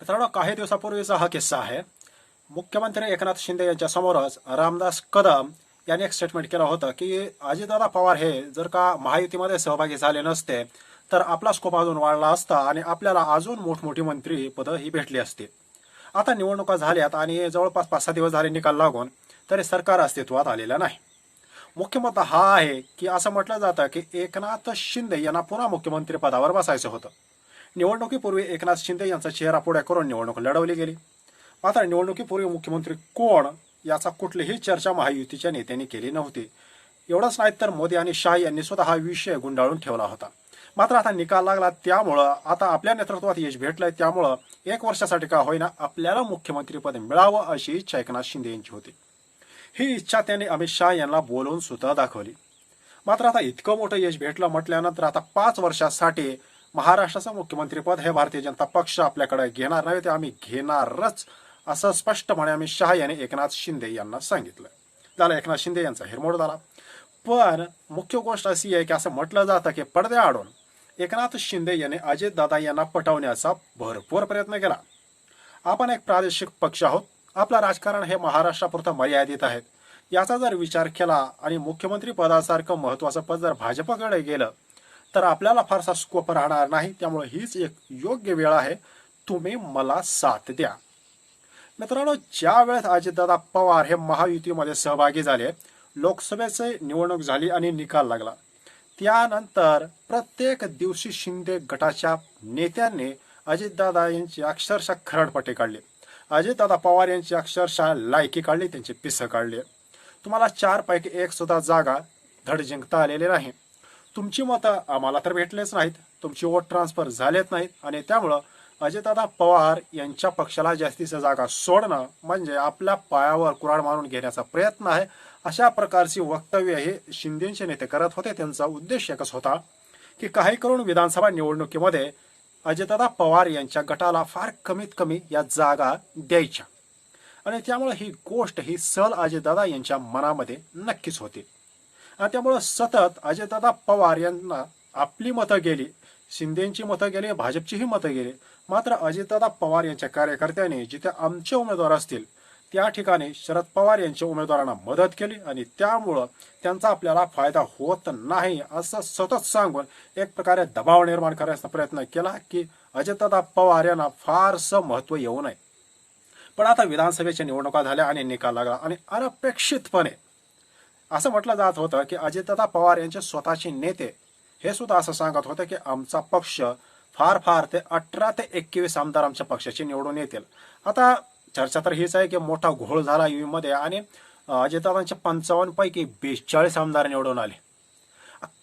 मित्रांनो काही दिवसापूर्वीचा हा किस्सा आहे मुख्यमंत्री एकनाथ शिंदे यांच्या समोरच रामदास कदम यांनी एक स्टेटमेंट केलं होतं की अजितदादा पवार हे जर का महायुतीमध्ये सहभागी झाले नसते तर आपला स्कोप अजून वाढला असता आणि आपल्याला अजून मोठमोठी मंत्री पदं ही भेटली असती. आता निवडणुका झाल्यात आणि जवळपास पाच सहा दिवस झाले निकाल लागून तरी सरकार अस्तित्वात आलेलं नाही. मुख्य मुद्दा हा आहे की असं म्हटलं जातं की एकनाथ शिंदे यांना पुन्हा मुख्यमंत्री पदावर बसायचं होतं. निवडणुकीपूर्वी एकनाथ शिंदे यांचा चेहरा पुढे करून निवडणूक लढवली गेली. मात्र निवडणुकीपूर्वी मुख्यमंत्री कोण याचा कुठलीही चर्चा महायुतीच्या नेत्यांनी केली नव्हती. एवढंच नाही तर मोदी आणि शाह यांनी स्वतः हा विषय गुंडाळून ठेवला होता. मात्र आता निकाल लागला त्यामुळं आता आपल्या नेतृत्वात यश भेटलंय त्यामुळं एक वर्षासाठी का होईना आपल्याला मुख्यमंत्रीपद मिळावं अशी इच्छा एकनाथ शिंदे यांची होती. ही इच्छा त्यांनी अमित शाह यांना बोलवून सुद्धा दाखवली. मात्र आता इतकं मोठं यश भेटलं म्हटल्यानंतर आता पाच वर्षासाठी महाराष्ट्राचं मुख्यमंत्रीपद हे भारतीय जनता पक्ष आपल्याकडे घेणार नाही ते आम्ही घेणारच असं स्पष्टपणे अमित शहा यांनी एकनाथ शिंदे यांना सांगितलं. झालं एकनाथ शिंदे यांचा हिरमोड झाला. पण मुख्य गोष्ट अशी आहे की असं म्हटलं जातं की पडद्या आडून एकनाथ शिंदे यांनी अजितदादा यांना पटवण्याचा भरपूर प्रयत्न केला. आपण एक प्रादेशिक पक्ष आहोत. आपलं राजकारण हे महाराष्ट्रापुरतं मर्यादित आहेत याचा जर विचार केला आणि मुख्यमंत्री पदासारखं महत्वाचं पद जर भाजपकडे गेलं तर आपल्याला फारसा स्कोप राहणार नाही. त्यामुळे हीच एक योग्य वेळ आहे. तुम्ही मला साथ द्या. मित्रांनो ज्या वेळेस अजितदादा पवार हे महायुतीमध्ये सहभागी झाले लोकसभेचे निवडणूक झाली आणि निकाल लागला त्यानंतर प्रत्येक दिवशी शिंदे गटाच्या नेत्यांनी अजितदादा यांची अक्षरशः खरडपटे काढले. अजितदादा पवार यांची अक्षरशः लायकी काढली त्यांची पिसं काढली. तुम्हाला चार पैकी एक सुद्धा जागा धड जिंकता आलेली नाही. तुमची मतं आम्हाला तर भेटलेच नाहीत. तुमची वोट ट्रान्सफर झालेच नाहीत. आणि त्यामुळं अजितदादा पवार यांच्या पक्षाला जास्तीच्या जागा सोडणं म्हणजे आपल्या पायावर कुराड मारून घेण्याचा प्रयत्न आहे. अशा प्रकारची वक्तव्य हे शिंदेचे नेते करत होते. त्यांचा उद्देश एकच होता की काही करून विधानसभा निवडणुकीमध्ये अजितदादा पवार यांच्या गटाला फार कमीत कमी या जागा द्यायच्या. आणि त्यामुळे ही गोष्ट ही सल अजितदादा यांच्या मनामध्ये नक्कीच होती. त्यामुळं सतत अजयदादा पवार यांना आपली मतं गेली शिंदेची मतं गेली भाजपचीही मतं गेली. मात्र अजितदादा पवार यांच्या कार्यकर्त्यांनी जिथे आमचे उमेदवार असतील त्या ठिकाणी शरद पवार यांच्या उमेदवारांना मदत केली आणि त्यामुळं त्यांचा आपल्याला फायदा होत नाही असं सतत सांगून एक प्रकारे दबाव निर्माण करायचा प्रयत्न केला की अजितदादा पवार यांना फारसं महत्त्व येऊ नये. पण आता विधानसभेच्या निवडणुका झाल्या आणि निकाल लागला आणि अनपेक्षितपणे असं म्हटलं जात होतं की अजितदादा पवार यांचे स्वतःचे नेते हे सुद्धा असं सांगत होते की आमचा पक्ष फार फार ते अठरा ते एकवीस आमदार आमच्या पक्षाचे निवडून येतील. आता चर्चा तर हीच आहे की मोठा घोळ झाला UV मध्ये आणि अजितदादांच्या पंचावन्न पैकी बेचाळीस आमदार निवडून आले.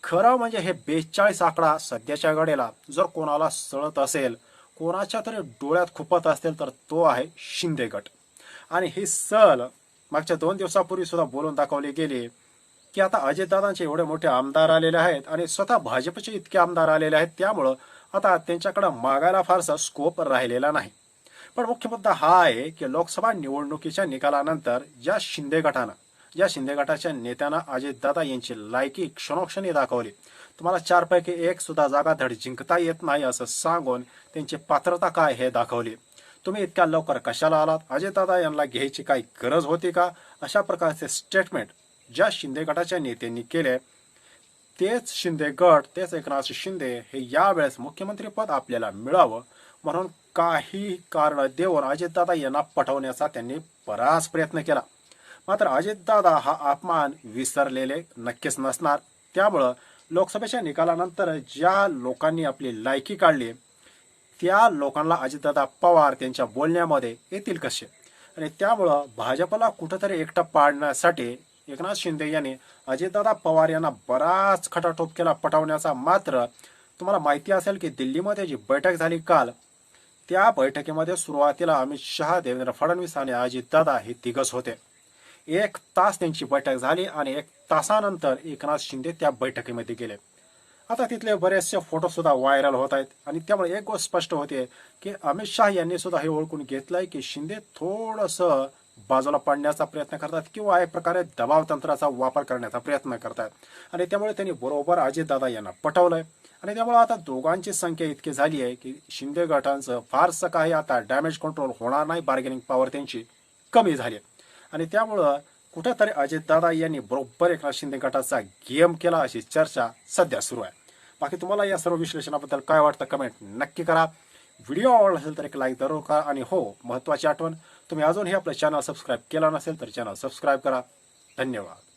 खरं म्हणजे हे बेचाळीस आकडा सध्याच्या घडीला जर कोणाला सळत असेल कोणाच्या तरी डोळ्यात खुपत असेल तर तो आहे शिंदे गट. आणि ही सल मागच्या दोन दिवसापूर्वी सुद्धा बोलून दाखवले गेले की आता अजितदादांचे एवढे मोठे आमदार आलेले आहेत आणि स्वतः भाजपचे इतके आमदार आलेले आहेत त्यामुळं आता त्यांच्याकडे मागायला फारसा स्कोप राहिलेला नाही. पण मुख्य मुद्दा हा आहे की लोकसभा निवडणुकीच्या निकालानंतर ज्या शिंदे गटानं ज्या शिंदे गटाच्या नेत्यांना अजितदादा यांची लायकी क्षणोक्षणी दाखवली तुम्हाला चारपैकी एक सुद्धा जागा धड जिंकता येत नाही असं सांगून त्यांची पात्रता काय हे दाखवली. तुम्ही इतक्या लवकर कशाला आलात? अजयदादा यांना घ्यायची काही गरज होती का? अशा प्रकारचे स्टेटमेंट ज्या शिंदे गटाच्या नेत्यांनी केले तेच शिंदे गट तेच एकनाथ शिंदे हे यावेळेस मुख्यमंत्रीपद आपल्याला मिळावं म्हणून काही कारण देऊन अजितदादा यांना पटवण्याचा त्यांनी बराच प्रयत्न केला. मात्र अजितदादा हा अपमान विसरलेले नक्कीच नसणार. त्यामुळं लोकसभेच्या निकालानंतर ज्या लोकांनी आपली लायकी काढली त्या लोकांना अजितदादा पवार त्यांच्या बोलण्यामध्ये येतील कसे? आणि त्यामुळं भाजपला कुठंतरी एकटं पाडण्यासाठी एकनाथ शिंदे यांनी अजितदादा पवार यांना बराच खटाटोप केला पटवण्याचा मात्र तुम्हाला माहिती असेल की दिल्लीमध्ये जी बैठक झाली काल त्या बैठकीमध्ये सुरुवातीला अमित शहा देवेंद्र फडणवीस आणि अजितदादा हे तिघच होते. एक तास त्यांची बैठक झाली आणि एक तासानंतर एकनाथ शिंदे त्या बैठकीमध्ये गेले. आता तिथले बरेचसे फोटो सुद्धा व्हायरल होत आहेत. आणि त्यामुळे एक गोष्ट स्पष्ट होते की अमित शहा यांनी सुद्धा हे ओळखून घेतलंय की शिंदे थोडंसं बाजूला पाडण्याचा प्रयत्न करतात किंवा एक प्रकारे दबाव तंत्राचा वापर करण्याचा प्रयत्न करतात. आणि त्यामुळे त्यांनी बरोबर अजितदादा यांना पटवलंय. आणि त्यामुळे आता दोघांची संख्या इतकी झाली आहे की शिंदे गटांचं फारसं काही आता डॅमेज कंट्रोल होणार नाही. बार्गेनिंग पॉवर त्यांची कमी झाली आहे. आणि त्यामुळं कुठेतरी अजितदादा यांनी बरोबर एकनाथ शिंदे गटाचा गेम केला अशी चर्चा सध्या सुरू आहे. बाकी तुम्हाला या सर्व विश्लेषणाबद्दल काय वाटतं कमेंट नक्की करा. व्हिडिओ आवडला असेल तर एक लाईक जरूर करा आणि हो महत्त्वाची आठवण तुम्ही अजूनही आपलं चॅनल सबस्क्राईब केला नसेल तर चॅनल सबस्क्राईब करा. धन्यवाद.